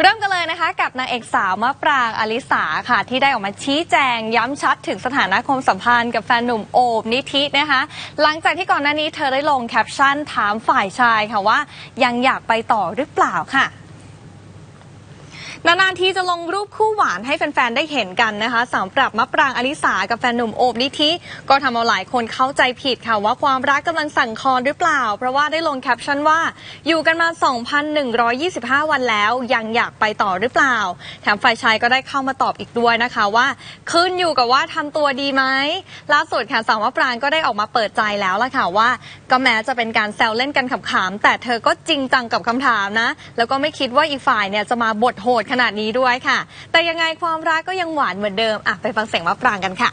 เริ่มกันเลยนะคะกับนางเอกสาวมะปรางอลิสาค่ะ ที่ได้ออกมาชี้แจงย้ำชัดถึงสถานะความสัมพันธ์กับแฟนหนุ่มโอบนิธินะคะ หลังจากที่ก่อนหน้านี้เธอได้ลงแคปชั่นถามฝ่ายชายค่ะว่า ยังอยากไปต่อหรือเปล่าค่ะ นานๆทีจะลงรูปคู่หวานให้แฟนๆ ได้เห็นกันนะคะสำหรับมะปรางอลิสากับแฟนหนุ่มโอบนิธิก็ทำเอาหลายคนเข้าใจผิดค่ะว่าความรักกำลังสั่งคลอนหรือเปล่า เพราะว่าได้ลงแคปชั่นว่า อยู่กันมา 2,125 วันแล้ว ยังอยากไปต่อหรือเปล่า แถมฝ่ายชายก็ได้เข้ามาตอบอีกด้วยนะคะว่าขึ้นอยู่กับว่าทำตัวดีไหมล่าสุดค่ะสาวมะปรางก็ได้ออกมาเปิดใจแล้วล่ะค่ะว่า ก็แม้จะเป็นการแซวเล่นกันขำๆแต่เธอก็จริงจังกับคำถามนะ แล้วก็ไม่คิดว่าอีกฝ่ายเนี่ยจะมาบทโหดขนาดนี้ด้วยค่ะ แต่ยังไงความรักก็ยังหวานเหมือนเดิมอะไปฟังเสียงมะปรางกันค่ะ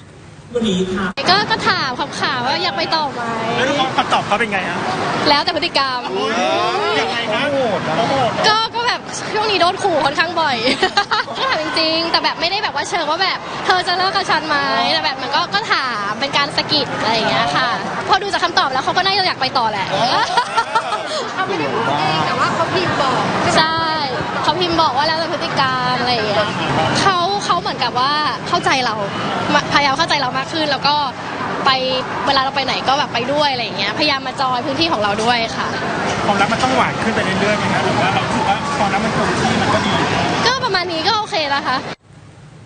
วันนี้ค่ะก็ก็ถามคำๆว่าอยากไปต่อไหมแล้วเขาคำตอบเขาเป็นไงฮะแล้วแต่พฤติกรรมยังไงนะโหดโหดก็ก็แบบช่วงนี้โดนขู่ค่อนข้างบ่อยก็ถามจริงๆ แต่แบบไม่ได้แบบว่าเชิงว่าแบบ เธอจะเลิกกับฉันไหมแต่แบบมันก็ก็ถามเป็นการสะกิดอะไรอย่างเงี้ยค่ะ พอดูจากคำตอบแล้วเขาก็น่าจะอยากไปต่อแหละเขาไม่ได้พูดเอง ว่าแล้วแต่พฤติกรรมอะไรอย่างเงี้ยเขาเขาเหมือนกับว่าเข้าใจเรามาพยายามเข้าใจเรามากขึ้น แล้วก็ไปเวลาเราไปไหนก็แบบไปด้วยอะไรอย่างเงี้ยพยายามมาจอยพื้นที่ของเราด้วยค่ะความรักมันต้องหวานขึ้นไปเรื่อยๆไหมฮะหรือว่าเราถือว่าตอนนั้นมันคงที่มันก็ดี ก็ประมาณนี้ก็โอเคนะคะ